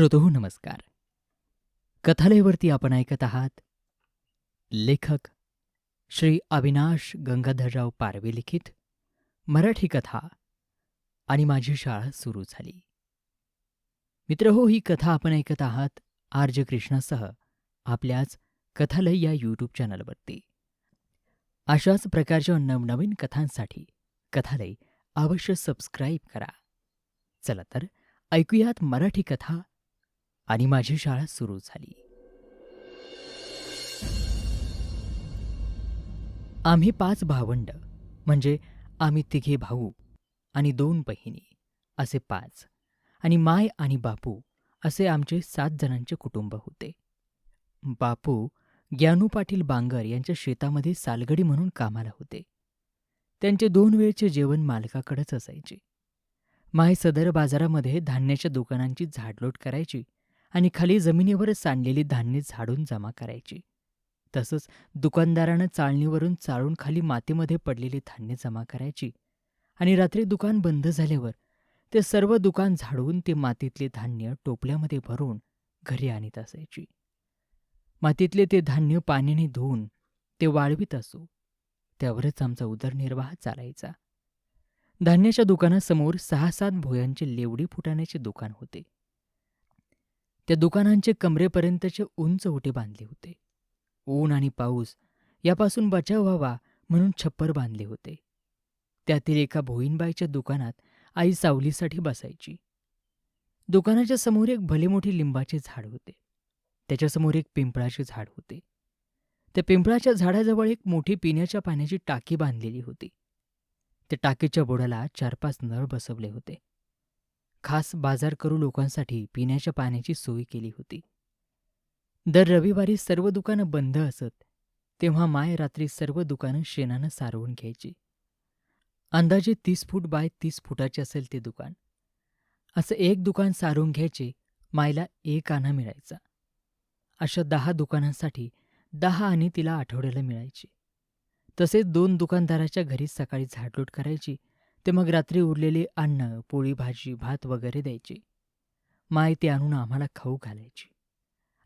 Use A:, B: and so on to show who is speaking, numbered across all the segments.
A: श्रोतो नमस्कार. कथालयवरती आपण ऐकत आहात लेखक श्री अविनाश गंगाधरराव पारवे लिखित मराठी कथा आणि माझी शाळा सुरू झाली. मित्र हो ही कथा आपण ऐकत आहात आर्ज कृष्णासह आपल्याच कथालय या यूट्यूब चॅनलवरती. अशाच प्रकारच्या नवनवीन कथांसाठी कथालय अवश्य सबस्क्राईब करा. चला तर ऐकूयात मराठी कथा आणि माझी शाळा सुरू झाली. आम्ही पाच भावंड म्हणजे आम्ही तिघे भाऊ आणि दोन बहिणी असे पाच आणि माय आणि बापू असे आमचे सात जणांचे कुटुंब होते. बापू ग्यानू पाटील बांगर यांच्या शेतामध्ये सालगडी म्हणून कामाला होते. त्यांचे दोन वेळचे जेवण मालकाकडेच असायचे. माय सदर बाजारामध्ये धान्याच्या दुकानांची झाडलोट करायची आणि खाली जमिनीवर सांडलेली धान्य झाडून जमा करायची. तसंच दुकानदारानं चाळणीवरून चाळून खाली मातीमध्ये पडलेली धान्य जमा करायची. आणि रात्री दुकान बंद झाल्यावर ते सर्व दुकान झाडून ते मातीतले धान्य टोपल्यामध्ये भरून घरी आणीत असायची. मातीतले ते धान्य पाण्याने धुवून ते वाळवीत असू त्यावरच आमचा उदरनिर्वाह चालायचा. धान्याच्या दुकानासमोर सहा सात भोयांचे लेवडी फुटाण्याचे दुकान होते. त्या दुकानांचे कमरेपर्यंतचे उंच ओटे बांधले होते. ऊन आणि पाऊस यापासून बचाव व्हावा म्हणून छप्पर बांधले होते. त्यातील एका भोईनबाईच्या दुकानात आई सावलीसाठी बसायची. दुकानाच्या समोर एक भले मोठे लिंबाचे झाड होते. त्याच्यासमोर एक पिंपळाचे झाड होते. त्या पिंपळाच्या झाडाजवळ एक मोठी पिण्याच्या पाण्याची टाकी बांधलेली होती. त्या टाकीच्या बोडाला चार पाच नळ बसवले होते. खास बाजार करू लोकांसाठी पिण्याच्या पाण्याची सोय केली होती. दर रविवारी सर्व दुकानं बंद असत तेव्हा माय रात्री सर्व दुकानं शेणानं सारवून घ्यायची. अंदाजे तीस फूट बाय तीस फुटाचे असेल ते दुकान. असं एक दुकान सारवून घ्यायचे मायला एक आणा मिळायचा. अशा दहा दुकानांसाठी दहा आणि तिला आठवड्याला मिळायची. तसेच दोन दुकानदाराच्या घरी सकाळी झाडलोट करायची ते मग रात्री उरलेले अन्न पोळी भाजी भात वगैरे द्यायचे. माय ते आणून आम्हाला खाऊ घालायची.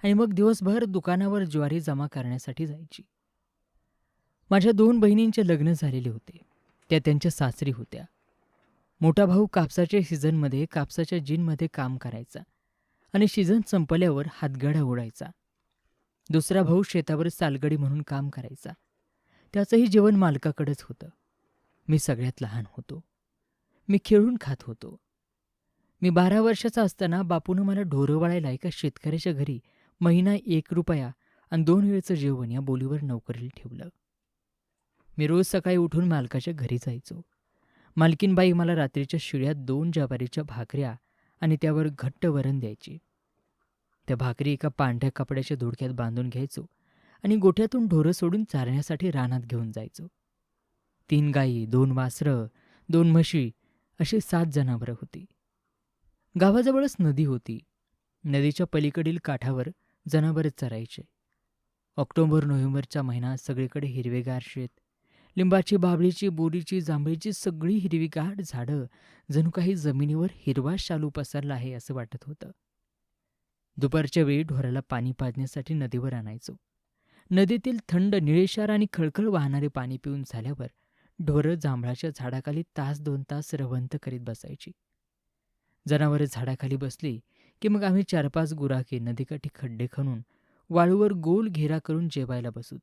A: आणि मग दिवसभर दुकानावर ज्वारी जमा करण्यासाठी जायची. माझ्या दोन बहिणींचे लग्न झालेले होते. त्या त्यांच्या सासरी होत्या. मोठा भाऊ कापसाच्या सीझनमध्ये कापसाच्या जिनमध्ये काम करायचा. आणि सीझन संपल्यावर हातगाडा ओढायचा. दुसरा भाऊ शेतावर सालगडी म्हणून काम करायचा. त्याचंही जेवण मालकाकडेच होतं. मी सगळ्यात लहान होतो. मी खेळून खात होतो. मी बारा वर्षाचा असताना बापूनं मला ढोरं वळायला एका शेतकऱ्याच्या घरी महिना एक रुपया आणि दोन वेळचं जेवण या बोलीवर नोकरीला ठेवलं. मी रोज सकाळी उठून मालकाच्या घरी जायचो. मालकीनबाई मला रात्रीच्या शिळ्यात दोन ज्वारीच्या भाकऱ्या आणि त्यावर घट्ट वरण द्यायची. त्या भाकरी एका पांढऱ्या कपड्याच्या धुडक्यात बांधून घ्यायचो आणि गोठ्यातून ढोरं सोडून चारण्यासाठी रानात घेऊन जायचो. तीन गायी दोन वासरं दोन म्हशी अशी सात जनावरं होती. गावाजवळच नदी होती. नदीच्या पलीकडील काठावर जनावरं चरायचे. ऑक्टोबर नोव्हेंबरच्या महिना सगळीकडे हिरवेगार शेत. लिंबाची बाबळीची बोरीची जांभळीची सगळी हिरवीगार झाडं जणू काही जमिनीवर हिरवा शालू पसरला आहे असं वाटत होतं. दुपारच्या वेळी ढोराला पाणी पाजण्यासाठी नदीवर आणायचो. नदीतील थंड निळेशार आणि खळखळ वाहणारे पाणी पिऊन झाल्यावर ढोरं जांभळाच्या झाडाखाली तास दोन तास रवंत करीत बसायची. जनावरं झाडाखाली बसली की मग आम्ही चार पाच गुराखे नदीकाठी खड्डे खणून वाळूवर गोल घेरा करून जेवायला बसूत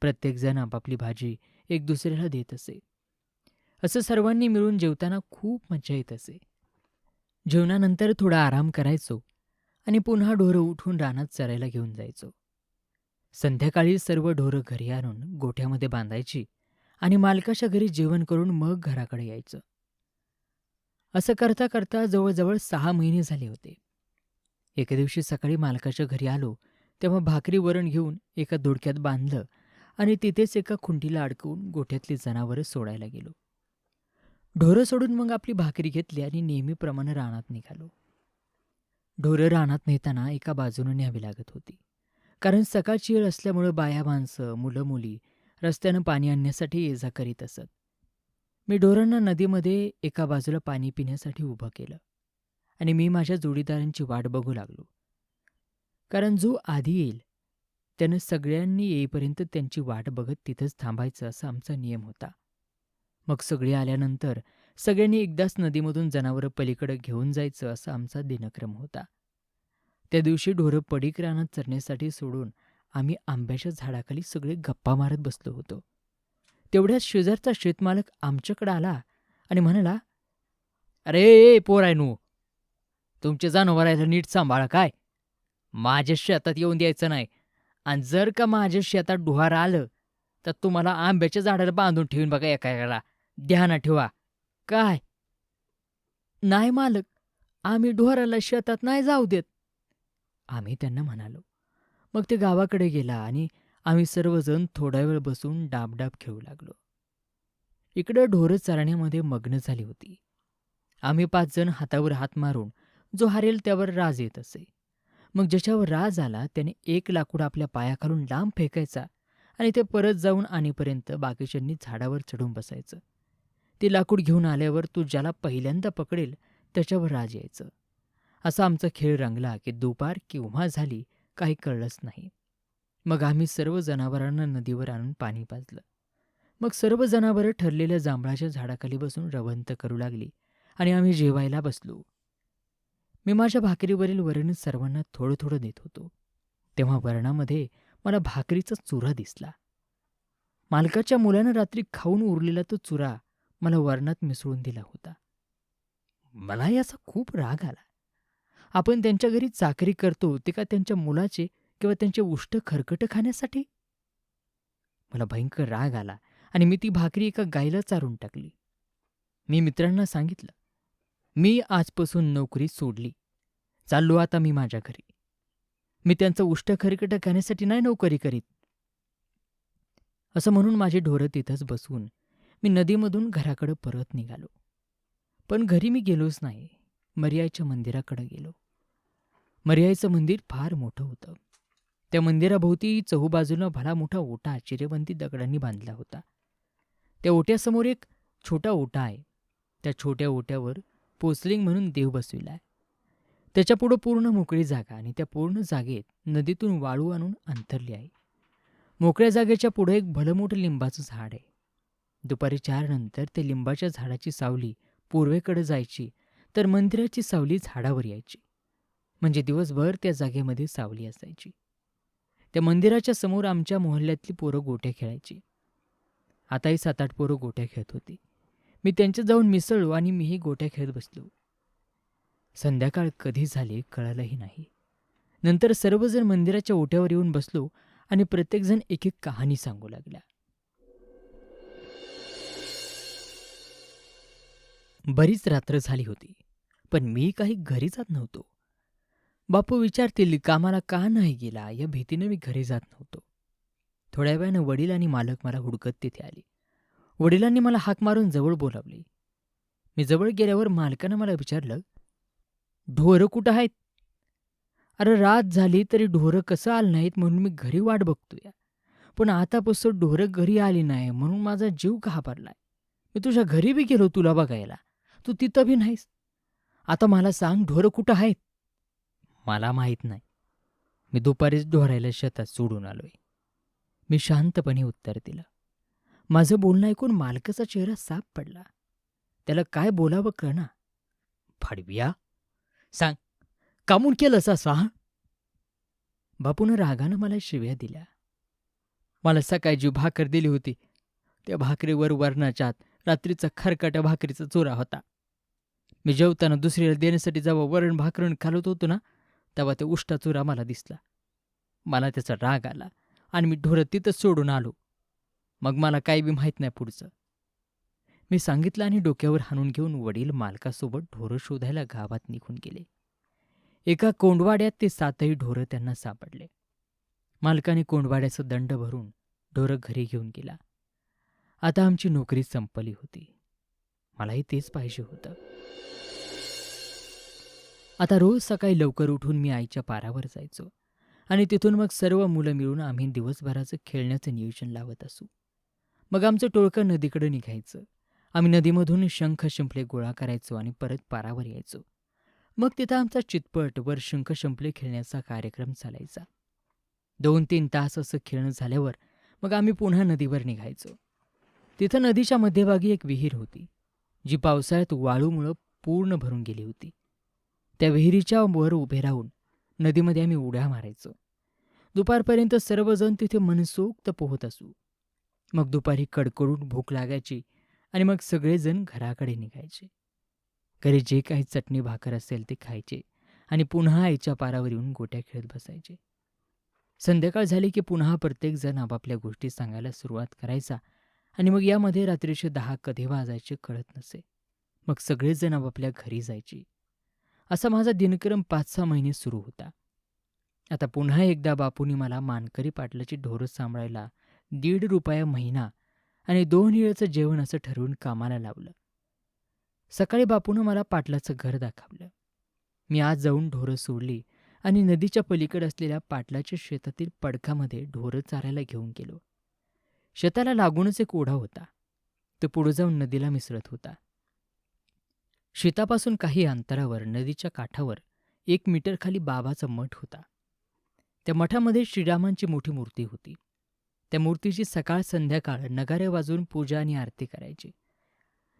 A: प्रत्येकजण आपापली भाजी एक दुसऱ्याला देत असे. असं सर्वांनी मिळून जेवताना खूप मजा येत असे. जेवणानंतर थोडा आराम करायचो आणि पुन्हा ढोरं उठून रानात चरायला घेऊन जायचो. संध्याकाळी सर्व ढोरं घरी आणून गोठ्यामध्ये बांधायची आणि मालकाच्या घरी जेवण करून मग घराकडे यायचं. असं करता करता जवळजवळ सहा महिने झाले होते. एके दिवशी सकाळी मालकाच्या घरी आलो तेव्हा भाकरी वरण घेऊन एका दोडक्यात बांधलं आणि तिथेच एका खुंटीला अडकवून गोठ्यातली जनावरं सोडायला गेलो. ढोरं सोडून मग आपली भाकरी घेतली आणि नेहमीप्रमाणे रानात निघालो. ढोरं रानात नेताना एका बाजूने न्यावी लागत होती. कारण सकाळची वेळ असल्यामुळं बाया माणसं मुलं मुली रस्त्यानं पाणी आणण्यासाठी ये जा करीत असत. मी ढोरांना नदीमध्ये एका बाजूला पाणी पिण्यासाठी उभं केलं आणि मी माझ्या जोडीदारांची वाट बघू लागलो. कारण जो आधी येईल त्यानं सगळ्यांनी येईपर्यंत त्यांची वाट बघत तिथंच थांबायचं असा आमचा नियम होता. मग सगळी आल्यानंतर सगळ्यांनी एकदाच नदीमधून जनावरं पलीकडे घेऊन जायचं असा आमचा दिनक्रम होता. त्या दिवशी ढोरं पडीक रानात चरण्यासाठी सोडून आम्ही आंब्याच्या झाडाखाली सगळे गप्पा मारत बसलो होतो. तेवढ्याच शेजारचा शेतमालक आमच्याकडे आला आणि म्हणाला अरे ए नू तुमच्या जनावरायला नीट सांभाळा काय? माझ्या शेतात येऊन द्यायचं नाही. आणि जर का माझ्या शेतात डुहार आलं तर तुम्हाला आंब्याच्या झाडाला बांधून ठेवून बघा एका एकाला ध्यानात ठेवा. काय? नाही मालक आम्ही ढोराला शेतात नाही जाऊ देत. आम्ही त्यांना म्हणालो मग ते गावाकडे गेला आणि आम्ही सर्वजण थोडा वेळ बसून डाबडाब खेळू लागलो. इकडं ढोरं चरण्यामध्ये मग्न झाली होती. आम्ही पाच जण हातावर हात मारून जो हारेल त्यावर राज येत असे. मग ज्याच्यावर राज आला त्याने एक लाकूड आपल्या पायाखालून लांब फेकायचा आणि ते परत जाऊन आणीपर्यंत बाकीच्यांनी झाडावर चढून बसायचं. ते लाकूड घेऊन आल्यावर तू ज्याला पहिल्यांदा पकडेल त्याच्यावर राज यायचं. असा आमचा खेळ रंगला की दुपार केव्हा झाली काही कळलंच नाही. मग आम्ही सर्व जनावरांना नदीवर आणून पाणी पाजलं. मग सर्व जनावरं ठरलेल्या जांभळाच्या झाडाखाली बसून रवंत करू लागली आणि आम्ही जेवायला बसलो. मी माझ्या भाकरीवरील वरण सर्वांना थोडं थोडं देत होतो. तेव्हा वरणामध्ये मला भाकरीचा चुरा दिसला. मालकाच्या मुलानं रात्री खाऊन उरलेला तो चुरा मला वरणात मिसळून दिला होता. मला याचा खूप राग आला. आपण त्यांच्या घरी चाकरी करतो ते का त्यांच्या मुलाचे किंवा त्यांचे उष्ट खरकट खाण्यासाठी? मला भयंकर राग आला आणि मी ती भाकरी एका गायला चारून टाकली. मी मित्रांना सांगितलं मी आजपासून नोकरी सोडली. चाललो आता मी माझ्या घरी. मी त्यांचं उष्ट खरकट खाण्यासाठी नाही नोकरी करीत. असं म्हणून माझे ढोरं तिथंच बसवून मी नदीमधून घराकडं परत निघालो. पण घरी मी गेलोच नाही. मर्याईच्या मंदिराकडे गेलो. मर्याईचं मंदिर फार मोठं होतं. त्या मंदिराभोवती चहूबाजूनं भला मोठा ओटा चिरेबंदी दगडांनी बांधला होता. त्या ओट्यासमोर एक छोटा ओटा आहे. त्या छोट्या ओट्यावर पोसलिंग म्हणून देव बसविला आहे. त्याच्यापुढं पूर्ण मोकळी जागा आणि त्या पूर्ण जागेत नदीतून वाळू आणून अंतरली आहे. मोकळ्या जागेच्या पुढे एक भलमोठं लिंबाचं झाड आहे. दुपारी चार नंतर त्या लिंबाच्या झाडाची सावली पूर्वेकडे जायची तर मंदिराची सावली झाडावर यायची. म्हणजे दिवसभर त्या जागेमध्ये सावली असायची. त्या मंदिराच्या समोर आमच्या मोहल्ल्यातली पोरं गोट्या खेळायची. आताही सात आठ पोरं गोट्या खेळत होती. मी त्यांच्यात जाऊन मिसळलो आणि मीही गोट्या खेळत बसलो. संध्याकाळ कधी झाली कळालंही नाही. नंतर सर्वजण मंदिराच्या ओट्यावर येऊन बसलो आणि प्रत्येकजण एक एक कहाणी सांगू लागला बरीच रात्र झाली होती. पण मी काही घरी जात नव्हतो. बापू विचारतील कामाला का नाही गेला? या भीतीनं मी घरी जात नव्हतो. थोड्या वेळानं वडील आणि मालक मला हुडकत तिथे आले. वडिलांनी मला हाक मारून जवळ बोलावले. मी जवळ गेल्यावर मालकानं मला विचारलं ढोरं कुठं आहेत? अरे रात झाली तरी ढोरं कसं आलं नाहीत म्हणून मी घरी वाट बघतोय. पण आतापासून ढोरं घरी आली नाही म्हणून माझा जीव घाबरलाय. मी तुझ्या घरी बी गेलो तुला बघायला. तू तिथं बी नाहीस. आता मला सांग ढोरं कुठं आहेत? मला माहीत नाही. मी दुपारीच ढोरायला शेतात सोडून आलोय. मी शांतपणे उत्तर दिलं. माझं बोलणं ऐकून मालकाचा चेहरा साफ पडला. त्याला काय बोलावं कळना. फाडविया सांग कामून केलंस असा बापून रागानं मला शिव्या दिल्या. मला सकाळी जी भाकर दिली होती त्या भाकरीवर वरणाच्यात रात्रीचा खरकाट्या भाकरीचा चोरा होता. मी जेवताना दुसरीला देण्यासाठी जेव्हा वरण भाकरण खालत होतो ना तेव्हा ते उष्टा चुरा मला दिसला. मला त्याचा राग आला आणि मी ढोरं तिथंच सोडून आलो. मग मला काही बी माहीत नाही पुढचं. मी सांगितलं आणि डोक्यावर हाणून घेऊन वडील मालकासोबत ढोरं शोधायला गावात निघून गेले. एका कोंडवाड्यात ते सातही ढोरं त्यांना सापडले. मालकाने कोंडवाड्याचं दंड भरून ढोरं घरी घेऊन गेला. आता आमची नोकरी संपली होती. मलाही तेच पाहिजे होतं. आता रोज सकाळी लवकर उठून मी आईच्या पारावर जायचो आणि तिथून मग सर्व मुलं मिळून आम्ही दिवसभराचं खेळण्याचं नियोजन लावत असू. मग आमचं टोळकं नदीकडे निघायचं. आम्ही नदीमधून शंख शिंपले गोळा करायचो आणि परत पारावर यायचो. मग तिथं आमचा चितपट वर शंख शिंपले खेळण्याचा कार्यक्रम चालायचा. दोन तीन तास असं खेळणं झाल्यावर मग आम्ही पुन्हा नदीवर निघायचो. तिथं नदीच्या मध्यभागी एक विहीर होती जी पावसाळ्यात वाळूमुळं पूर्ण भरून गेली होती. त्या विहिरीच्या वर उभे राहून नदीमध्ये आम्ही उड्या मारायचो. दुपारपर्यंत सर्वजण तिथे मनसोक्त पोहत असू. मग दुपारी कडकडून भूक लागायची आणि मग सगळेजण घराकडे निघायचे. घरी जे काही चटणी भाकर असेल ते खायचे आणि पुन्हा आईच्या पारावर येऊन गोट्या खेळत बसायचे. संध्याकाळ झाली की पुन्हा प्रत्येकजण आपापल्या गोष्टी सांगायला सुरुवात करायचा आणि मग यामध्ये रात्रीचे दहा कधी वाजायचे कळत नसे. मग सगळेजण आपापल्या घरी जायची. असा माझा दिनक्रम पाच सहा महिने सुरू होता. आता पुन्हा एकदा बापूंनी मला मानकरी पाटलाची ढोरं सांभाळायला दीड रुपया महिना आणि दोन वेळचं जेवण असं ठरवून कामाला लावलं. सकाळी बापूनं मला पाटलाचं घर दाखवलं. मी आज जाऊन ढोरं सोडली आणि नदीच्या पलीकडे असलेल्या पाटलाच्या शेतातील पडकामध्ये ढोरं चारायला घेऊन गेलो. शेताला लागूनच एक ओढा होता. तो पुढे जाऊन नदीला मिसळत होता. शेतापासून काही अंतरावर नदीच्या काठावर एक मीटरखाली बाबाचा मठ होता. त्या मठामध्ये श्रीरामांची मोठी मूर्ती होती. त्या मूर्तीची सकाळ संध्याकाळ नगारे वाजून पूजा आणि आरती करायची.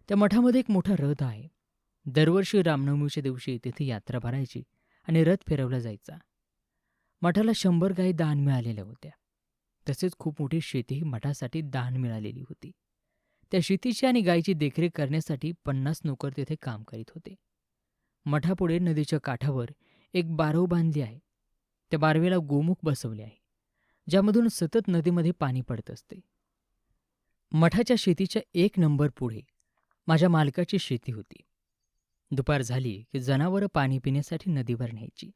A: त्या मठामध्ये एक मोठा रथ आहे. दरवर्षी रामनवमीच्या दिवशी तिथे यात्रा भरायची आणि रथ फिरवला जायचा. मठाला शंभर गायी दान मिळालेल्या होत्या. तसेच खूप मोठी शेतीही मठासाठी दान मिळालेली होती. त्या शेतीची आणि गायीची देखरेख करण्यासाठी पन्नास नोकर तेथे काम करीत होते. मठापुढे नदीच्या काठावर एक बारव बांधली आहे. त्या बारवेला गोमुख बसवले आहे ज्यामधून सतत नदीमध्ये पाणी पडत असते. मठाच्या शेतीच्या एक नंबर पुढे माझ्या मालकाची शेती होती. दुपार झाली की जनावरं पाणी पिण्यासाठी नदीवर न्यायची.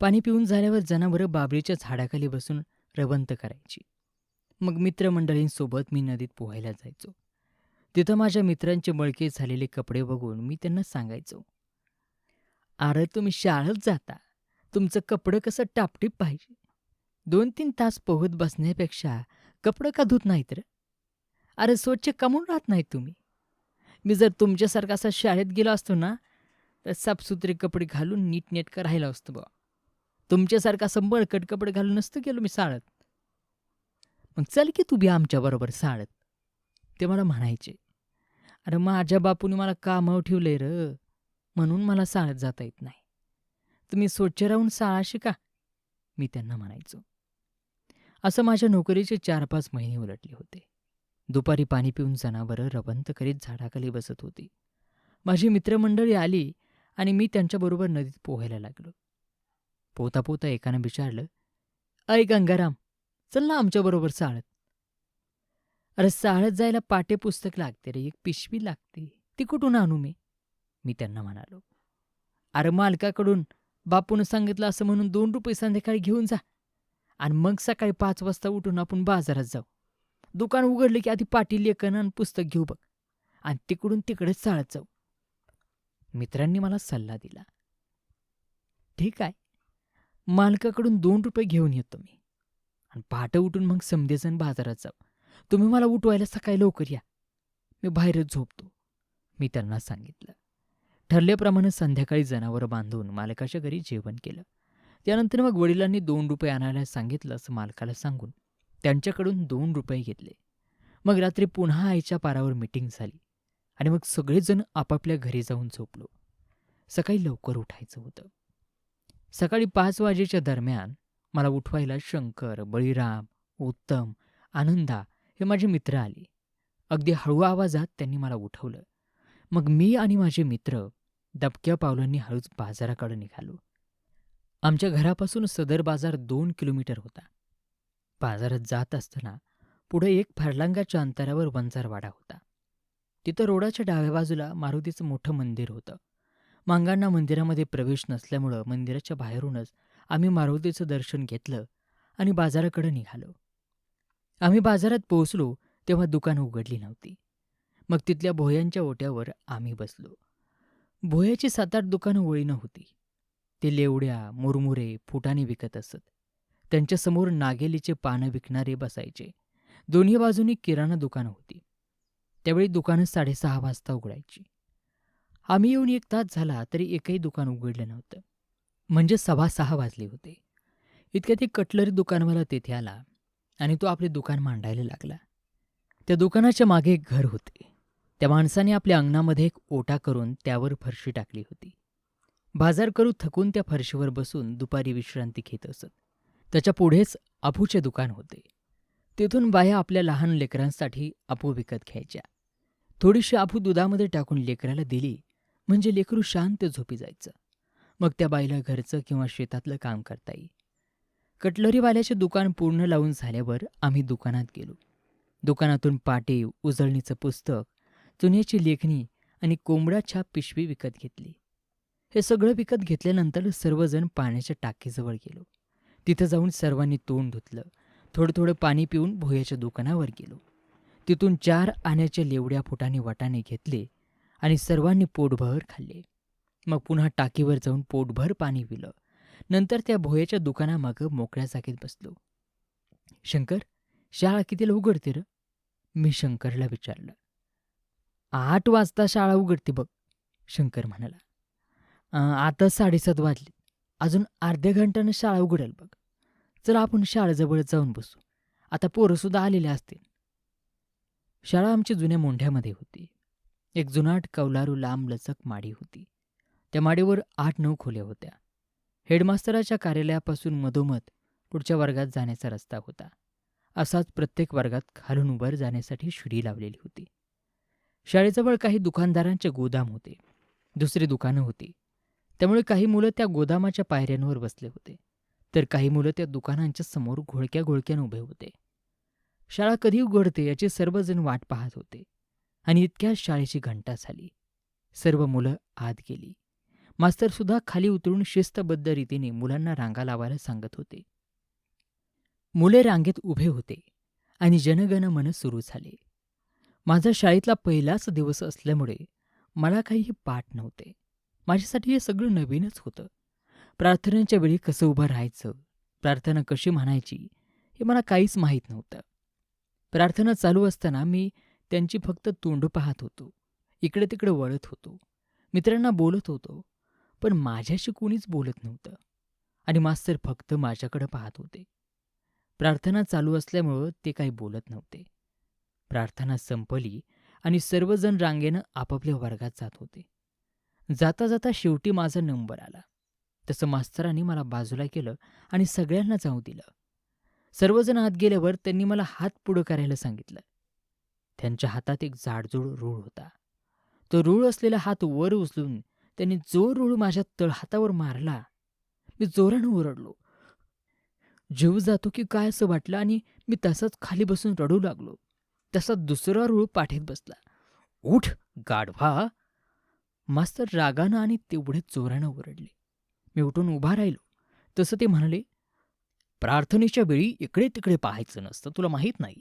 A: पाणी पिऊन झाल्यावर जनावरं बाबरीच्या झाडाखाली बसून रवंत करायची. मग मित्रमंडळींसोबत मी नदीत पोहायला जायचो. तिथं माझ्या मित्रांचे मळके झालेले कपडे बघून मी त्यांना सांगायचो अरे तुम्ही शाळेत जाता. तुमचं कपडं कसं टापटीप पाहिजे? दोन तीन तास पोहत बसण्यापेक्षा कपडं का धुत नाहीत रे? अरे स्वच्छ कमून राहत नाहीत तुम्ही. मी जर तुमच्यासारखा असा शाळेत गेलो असतो ना तर साफसुथरे कपडे घालून नीटनेटकं राहिला असतो बा तुमच्यासारखा असं बळकट कपडे घालून नसतं गेलो मी शाळेत. मग चल की तू बी आमच्याबरोबर शाळेत ते मला म्हणायचे. अरे माझ्या बापूने मला कामावर ठेवलंय र. म्हणून मला शाळेत जाता येत नाही. तुम्ही स्वच्छ राहून शाळा शिका मी त्यांना म्हणायचो. असं माझ्या नोकरीचे चार पाच महिने उलटले होते. दुपारी पाणी पिऊन जनावरं रवंत करीत झाडाखाली बसत होती. माझी मित्रमंडळी आली आणि मी त्यांच्याबरोबर नदीत पोहायला लागलो. पोता पोता एकानं विचारलं अय गंगाराम चल ना आमच्याबरोबर साळत अरे साळत जायला पाठ्यपुस्तक लागते रे एक पिशवी लागते. ती कुठून आणू मी? मी त्यांना म्हणालो. अरे मालकाकडून बापून सांगितलं असं म्हणून दोन रुपये संध्याकाळी घेऊन जा. आणि मग सकाळी पाच वाजता उठून आपण बाजारात जाऊ. दुकान उघडलं की आधी पाटील लेखन आणि पुस्तक घेऊ बघ. आणि तिकडून तिकडेच चाळत जाऊ. मित्रांनी मला सल्ला दिला. ठीक आहे. मालकाकडून दोन रुपये घेऊन येतो मी. आणि पहाटं उठून मग समधेजण बाजारात जाऊ. तुम्ही मला उठवायला सकाळी लवकर या. मी बाहेरच झोपतो. मी त्यांना सांगितलं. ठरल्याप्रमाणे संध्याकाळी जनावरं बांधून मालकाच्या घरी जेवण केलं. त्यानंतर मग वडिलांनी दोन रुपये आणायला सांगितलं असं मालकाला सांगून त्यांच्याकडून दोन रुपये घेतले. मग रात्री पुन्हा आईच्या पारावर मिटिंग झाली आणि मग सगळेजण आपापल्या घरी जाऊन झोपलो. सकाळी लवकर उठायचं होतं. सकाळी पाच वाजेच्या दरम्यान मला उठवायला शंकर बळीराम उत्तम आनंदा हे माझे मित्र आले. अगदी हळू आवाजात त्यांनी मला उठवलं. मग मी आणि माझे मित्र दबक्या पावलांनी हळूच बाजाराकडे निघालो. आमच्या घरापासून सदर बाजार दोन किलोमीटर होता. बाजारात जात असताना पुढे एक फरलांगाच्या अंतरावर वंजारवाडा होता. तिथं रोडाच्या डाव्या बाजूला मारुतीचं मोठं मंदिर होतं. मांगांना मंदिरामध्ये प्रवेश नसल्यामुळं मंदिराच्या बाहेरूनच आम्ही मारुतीचं दर्शन घेतलं आणि बाजाराकडे निघालो. आम्ही बाजारात पोहोचलो तेव्हा दुकानं उघडली नव्हती. मग तिथल्या भोयांच्या ओट्यावर आम्ही बसलो. भोयाची सात आठ दुकानं ओळीनं होती ते लेवड्या मुरमुरे फुटाने विकत असत. त्यांच्यासमोर नागेलीचे पानं विकणारे बसायचे. दोन्ही बाजूनी किराणा दुकानं होती. त्यावेळी दुकानं साडेसहा वाजता उघडायची. आम्ही येऊन एक तास झाला तरी एकही दुकान उघडलं नव्हतं. म्हणजे सव्वा सहा वाजले होते. इतक्यात एक कटलरी दुकानवाला तेथे आला. आणि तो आपले दुकान मांडायला लागला. त्या दुकानाच्या मागे एक घर होते. त्या माणसाने आपल्या अंगणामध्ये एक ओटा करून त्यावर फरशी टाकली होती. बाजार करू थकून त्या फरशीवर बसून दुपारी विश्रांती घेत असत. त्याच्या पुढेच अपूचे दुकान होते. तेथून बाया आपल्या लहान लेकरांसाठी अफू विकत घ्यायच्या. थोडीशी अफू दुधामध्ये टाकून लेकराला दिली म्हणजे लेकरू शांत झोपी जायचं. मग त्या बाईला घरचं किंवा शेतातलं काम करता येईल. कटलरीवाल्याचे दुकान पूर्ण लावून झाल्यावर आम्ही दुकानात गेलो. दुकानातून पाटे उजळणीचं पुस्तक चुन्याची लेखणी आणि कोंबडा छाप पिशवी विकत घेतली. हे सगळं विकत घेतल्यानंतर सर्वजण पाण्याच्या टाकीजवळ गेलो. तिथं जाऊन सर्वांनी तोंड धुतलं. थोडं थोडं पाणी पिऊन भोयाच्या दुकानावर गेलो. तिथून चार आण्याच्या लेवड्या फुटाने वटाने घेतले आणि सर्वांनी पोटभर खाल्ले. मग पुन्हा टाकीवर जाऊन पोटभर पाणी पिलं. नंतर त्या भोयाच्या दुकानामागं मोकळ्या जागेत बसलो. शंकर शाळा कितीला उघडते र? मी शंकरला विचारलं. आठ वाजता शाळा उघडते बघ शंकर म्हणाला. आता साडेसात वाजले. अजून अर्ध्या घंट्यानं शाळा उघडेल बघ. चला आपण शाळेजवळ जाऊन बसू. आता पोरंसुद्धा आलेले असतील. शाळा आमची जुन्या मोंढ्यामध्ये होती. एक जुनाट कौलारू लांब लचक माडी होती. त्या माडीवर आठ नऊ खोल्या होत्या. हेडमास्तराच्या कार्यालयापासून मधोमध पुढच्या वर्गात जाण्याचा रस्ता होता. असाच प्रत्येक वर्गात खालून वर जाण्यासाठी शिडी लावलेली होती. शाळेजवळ काही दुकानदारांचे गोदाम होते. दुसरी दुकानं होती. त्यामुळे काही मुलं त्या गोदामाच्या पायऱ्यांवर बसले होते. तर काही मुलं त्या दुकानांच्या समोर घोळक्या घोळक्यानं उभे होते. शाळा कधी उघडते याची सर्वजण वाट पाहत होते. आणि इतक्याच शाळेची घंटा झाली. सर्व मुलं आत गेली. मास्तरसुद्धा खाली उतरून शिस्तबद्ध रीतीने मुलांना रांगा लावायला सांगत होते. मुले रांगेत उभे होते आणि जनगण मन सुरू झाले. माझा शाळेतला पहिलाच दिवस असल्यामुळे मला काही पाठ नव्हते. माझ्यासाठी हे सगळं नवीनच होतं. प्रार्थनेच्या वेळी कसं उभं राहायचं प्रार्थना कशी म्हणायची हे मला काहीच माहीत नव्हतं. प्रार्थना चालू असताना मी त्यांची फक्त तोंड पाहत होतो. इकडे तिकडे वळत होतो. मित्रांना बोलत होतो. पण माझ्याशी कोणीच बोलत नव्हतं. आणि मास्तर फक्त माझ्याकडे पाहत होते. प्रार्थना चालू असल्यामुळं ते काही बोलत नव्हते. प्रार्थना संपली आणि सर्वजण रांगेनं आपापल्या वर्गात जात होते. जाता जाता शेवटी माझा नंबर आला. तसं मास्तरांनी मला बाजूला केलं आणि सगळ्यांना जाऊ दिलं. सर्वजण आत गेल्यावर त्यांनी मला हात पुढं करायला सांगितलं. त्यांच्या हातात एक जाडजूड रूळ होता. तो रूळ असलेला हात वर उचलून त्यांनी जो रूळ माझ्या तळहातावर मारला. मी जोरानं ओरडलो. जीव जातो की काय असं वाटलं आणि मी तसाच खाली बसून रडू लागलो. तसा दुसरा रूळ पाठीत बसला. उठ गाढवा. मास्तर रागानं आणि तेवढे जोरानं ओरडले. मी उठून उभा राहिलो. तसं ते म्हणाले प्रार्थनेच्या वेळी इकडे तिकडे पाहायचं नसतं तुला माहीत नाही.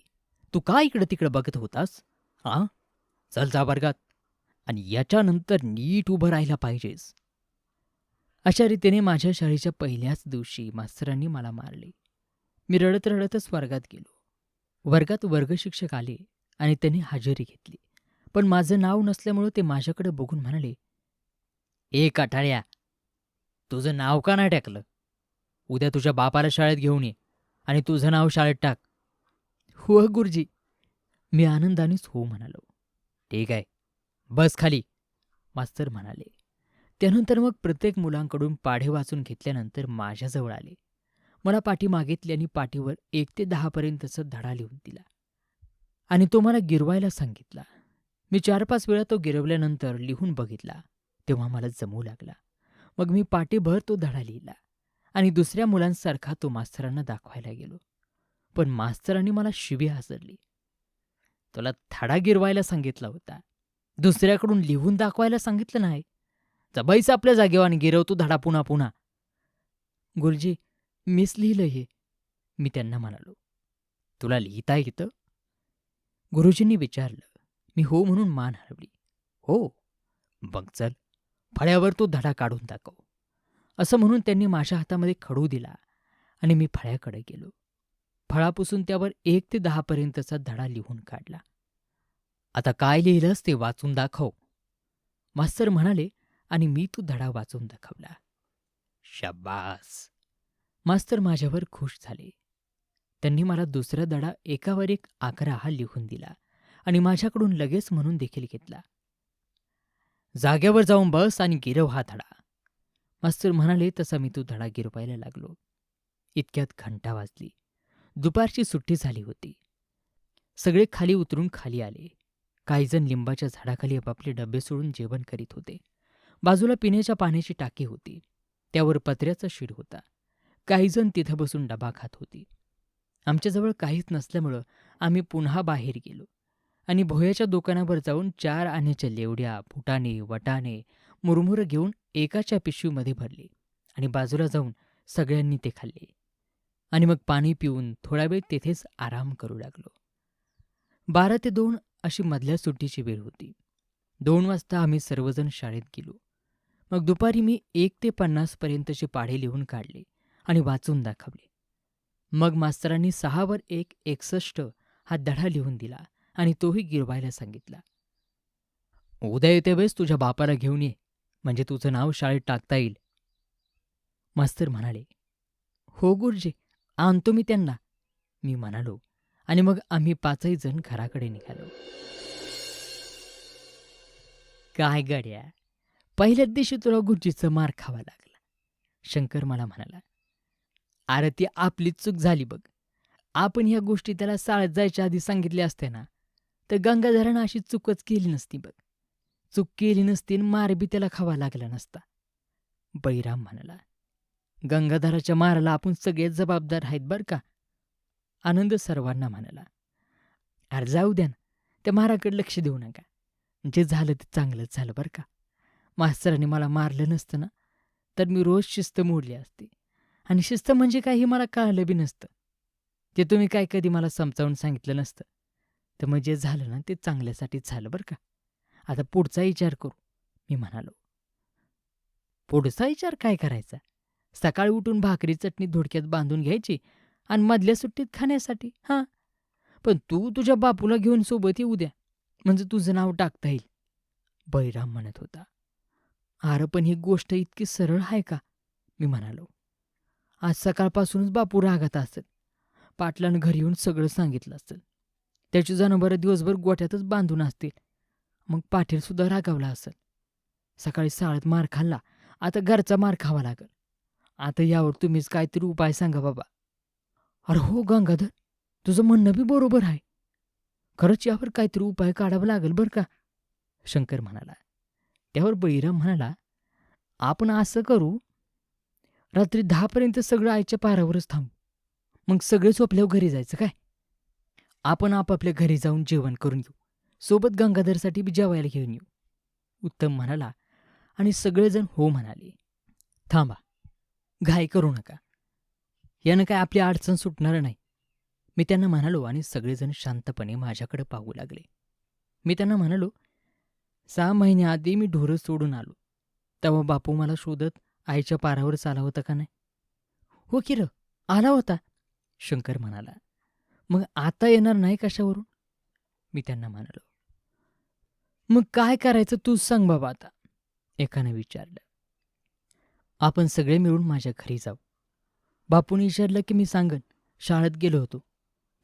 A: तू का इकडे तिकडे बघत होतास? आ? चल जा वर्गात आणि याच्यानंतर नीट उभं राहिला पाहिजेस. अशा रीतीने माझ्या शाळेच्या पहिल्याच दिवशी मास्तरांनी मला मारले. मी रडत रडतच वर्गात गेलो. वर्गात वर्गशिक्षक आले आणि त्यांनी हजेरी घेतली. पण माझं नाव नसल्यामुळं ते माझ्याकडे बघून म्हणाले ए काठाळ्या तुझं नाव का नाही टाकलं? उद्या तुझ्या बापाला शाळेत घेऊन ये आणि तुझं नाव शाळेत टाक. हो गुरुजी. मी आनंदानेच हो म्हणालो. ठीक आहे बस खाली. मास्तर म्हणाले. त्यानंतर मग प्रत्येक मुलांकडून पाढे वाचून घेतल्यानंतर माझ्याजवळ आले. मला पाठी मागितली आणि पाठीवर एक ते दहापर्यंतचा धडा लिहून दिला. आणि तो मला गिरवायला सांगितला. मी चार पाच वेळा तो गिरवल्यानंतर लिहून बघितला. तेव्हा मला जमू लागला. मग मी पाठीभर तो धडा लिहिला. आणि दुसऱ्या मुलांसारखा तो मास्तरांना दाखवायला गेलो. पण मास्तरांनी मला शिवी हसरली. तुला धडा गिरवायला सांगितला होता. दुसऱ्याकडून लिहून दाखवायला सांगितलं नाही. जबाईस आपल्या जागेवर आणि गिरवतो धडा पुन्हा पुन्हा. गुरुजी मीच लिहिलं हे. मी त्यांना म्हणालो तुला लिहिता येतं? गुरुजींनी विचारलं मी हो म्हणून मान हलवली हो. बघ चल फळ्यावर तो धडा काढून दाखव. असं म्हणून त्यांनी माझ्या हातामध्ये खडू दिला आणि मी फळ्याकडे गेलो. फळापासून त्यावर एक ते दहापर्यंतचा धडा लिहून काढला. आता काय लिहिलंस ते वाचून दाखव. मास्तर म्हणाले आणि मी तो धडा वाचून दाखवला. शाबास. मास्तर माझ्यावर खुश झाले. त्यांनी मला दुसरा धडा एकावर एक आकरा हा लिहून दिला आणि माझ्याकडून लगेच म्हणून देखील घेतला. जागेवर जाऊन बस आणि गिरव हा धडा. मास्तर म्हणाले तसा मी तो धडा गिरवायला लागलो. इतक्यात घंटा वाजली. दुपारची सुट्टी झाली होती. सगळे खाली उतरून खाली आले. काहीजण लिंबाच्या झाडाखाली आपापले डबे सोडून जेवण करीत होते. बाजूला पिण्याच्या पाण्याची टाकी होती. त्यावर पत्र्याचा शीड होता. काहीजण तिथं बसून डबा खात होती. आमच्याजवळ काहीच नसल्यामुळं आम्ही पुन्हा बाहेर गेलो आणि भोयाच्या दुकानावर जाऊन चार आण्याच्या लेवड्या फुटाणे वटाणे मुरमुरं घेऊन एकाच्या पिशवीमध्ये भरले आणि बाजूला जाऊन सगळ्यांनी ते खाल्ले. आणि मग पाणी पिऊन थोडा वेळ तेथेच आराम करू लागलो. बारा ते दोन अशी मधल्या सुट्टीची वेळ होती. दोन वाजता आम्ही सर्वजण शाळेत गेलो. मग दुपारी मी एक ते पन्नासपर्यंतचे पाढे लिहून काढले आणि वाचून दाखवले. मग मास्तरांनी सहावर एक एकसष्ट हा धडा लिहून दिला आणि तोही गिरवायला सांगितला. उद्या येते वेळेस तुझ्या बापाला घेऊन ये म्हणजे तुझं नाव शाळेत टाकता येईल. मास्तर म्हणाले हो गुरुजी आणतो मी त्यांना. मी म्हणालो आणि मग आम्ही पाचही जण घराकडे निघालो. काय गड्या? पहिल्याच दिवशी तुला गुरुजीचं मार खावा लागला. शंकर मला म्हणाला अरे ती आपलीच चूक झाली बघ. आपण ह्या गोष्टी त्याला साळत जायच्या आधी सांगितल्या असत्या ना तर गंगाधरानं अशी चूकच केली नसती बघ. चूक केली नसती आणि मार बी त्याला खावा लागला नसता. बैराम म्हणाला गंगाधराच्या माराला आपण सगळेच जबाबदार आहेत बरं का? आनंद सर्वांना म्हणाला अरे जाऊ द्या ना त्या माराकडे लक्ष देऊ नका. जे झालं ते चांगलंच झालं बरं का. मास्तराने मला मारलं नसतं ना तर मी रोज शिस्त मोडली असती. आणि शिस्त म्हणजे काय हे मला कळलं बी नसतं. ते तुम्ही काय कधी मला समजावून सांगितलं नसतं. तर मग जे झालं ना ते चांगल्यासाठीच झालं बरं का. आता पुढचा विचार करू मी म्हणालो. पुढचा विचार काय करायचा? सकाळी उठून भाकरी चटणी धोडक्यात बांधून घ्यायची आणि मधल्या सुट्टीत खाण्यासाठी हां. पण तू तुझ्या बापूला घेऊन सोबत येऊ द्या. म्हणजे तुझं नाव टाकता येईल. बैराम म्हणत होता. आर पण ही गोष्ट इतकी सरळ आहे का? मी म्हणालो. आज सकाळपासूनच बापू रागात असेल. पाटलानं घरी येऊन सगळं सांगितलं असेल. त्याची जनावरं दिवसभर गोठ्यातच बांधून असतील. मग पाटील सुद्धा रागावला असेल. सकाळी साळत मार खाल्ला. आता घरचा मार खावा लागल. आता यावर तुम्हीच काहीतरी उपाय सांगा बाबा. अरे हो गंगाधर तुझं म्हणणं बी बरोबर आहे. खरंच यावर काहीतरी उपाय काढावा लागेल बरं का? शंकर म्हणाला. त्यावर बळीराम म्हणाला आपण असं करू रात्री दहापर्यंत सगळं आईच्या पारावरच थांबू. मग सगळे झोपल्यावर घरी जायचं काय? आपण आपापल्या घरी जाऊन जेवण करून येऊ सोबत गंगाधरसाठी बी जेवायला घेऊन येऊ. उत्तम म्हणाला आणि सगळेजण हो म्हणाले. थांबा घाई करू नका. यानं काय आपली अडचण सुटणार नाही. मी त्यांना म्हणालो आणि सगळेजण शांतपणे माझ्याकडे पाहू लागले. मी त्यांना म्हणालो सहा महिन्याआधी मी ढोरं सोडून आलो. तेव्हा बापू मला शोधत आईच्या पारावर आला होता का नाही? हो की र आला होता शंकर म्हणाला. मग आता येणार नाही कशावरून? मी त्यांना म्हणालो. मग काय करायचं तूच सांग बाबा आता एकानं विचारलं. आपण सगळे मिळून माझ्या घरी जाऊ. बापूने विचारलं की मी सांगन. शाळेत गेलो होतो.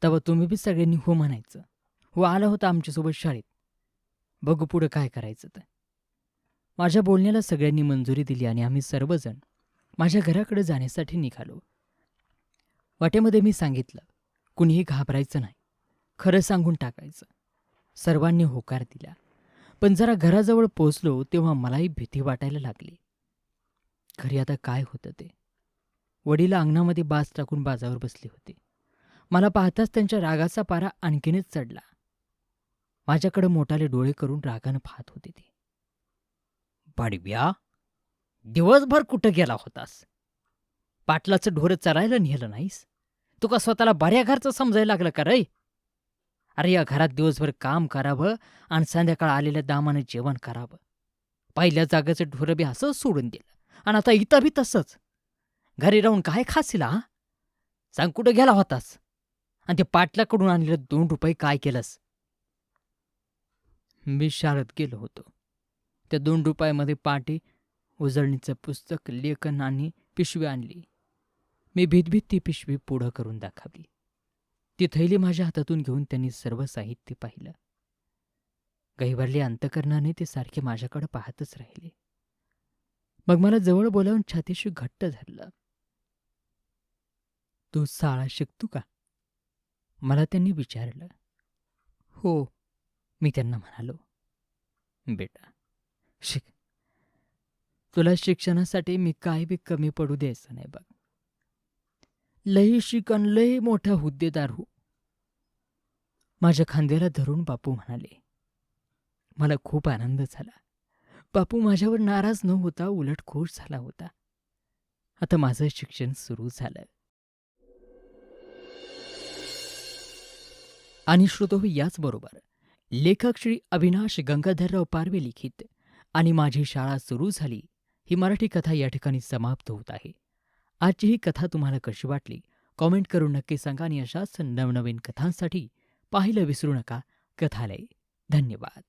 A: तेव्हा तुम्ही बी सगळ्यांनी हो म्हणायचं. हो आला होता आमच्यासोबत शाळेत. बघू पुढं काय करायचं तर माझ्या बोलण्याला सगळ्यांनी मंजुरी दिली आणि आम्ही सर्वजण माझ्या घराकडे जाण्यासाठी निघालो. वाटेमध्ये मी सांगितलं कुणीही घाबरायचं नाही. खरं सांगून टाकायचं. सर्वांनी होकार दिला. पण जरा घराजवळ पोचलो तेव्हा मलाही भीती वाटायला लागली. घरी आता काय होतं ते? वडील अंगणामध्ये बाज टाकून बाजावर बसले होते. मला पाहताच त्यांच्या रागाचा पारा आणखीनच चढला. माझ्याकडे मोठाले डोळे करून रागानं पाहत होते ते. बाडव्या दिवसभर कुठं गेला होतास? पाटलाचं ढोरं चरायला नेलं नाहीस? तू का स्वतःला बऱ्या घरचं समजायला लागलं का रे? अरे या घरात दिवसभर काम करावं आणि संध्याकाळ आलेल्या दामानं जेवण करावं. पहिल्या जागेचं ढोरं बी असंच सोडून दिलं. आणि आता इथं बी तसंच. घरी राहून काय खासिला हा? सांग कुठं गेला होतास? आणि ते पाटलाकडून आणलेलं दोन रुपये काय केलंस? मी शाळेत गेलो होतो. त्या दोन रुपयामध्ये पाटी उजळणीचं पुस्तक लेखन आणि पिशवी आणली. मी भीतभीत ती पिशवी पुढं करून दाखवली. ती थैली माझ्या हातातून घेऊन त्यांनी सर्व साहित्य पाहिलं. गहिवरले अंतकरणाने ते सारखे माझ्याकडे पाहतच राहिले. मग मला जवळ बोलावून छातीशी घट्ट धरलं. तू शाळा शिकतो का? मला त्यांनी विचारलं. हो मी त्यांना म्हणालो. बेटा शिक. तुला शिक्षणासाठी मी काय बी कमी पडू द्यायचं नाही बघ. लई शिकन लई मोठा हुद्देदार हो. माझ्या खांद्याला धरून बापू म्हणाले. मला खूप आनंद झाला. बापू माझ्यावर नाराज न होता उलट खुश झाला होता. आता माझं शिक्षण सुरू झालं. आणि श्रोतो हो, याचबरोबर लेखक श्री अविनाश गंगाधरराव पारवे लिखित आणि माझी शाळा सुरू झाली ही मराठी कथा या ठिकाणी समाप्त होत आहे. आजची ही कथा तुम्हाला कशी वाटली? कॉमेंट करून नक्की सांगा आणि अशाच नवनवीन कथांसाठी पाहिलं विसरू नका. कथालय. धन्यवाद.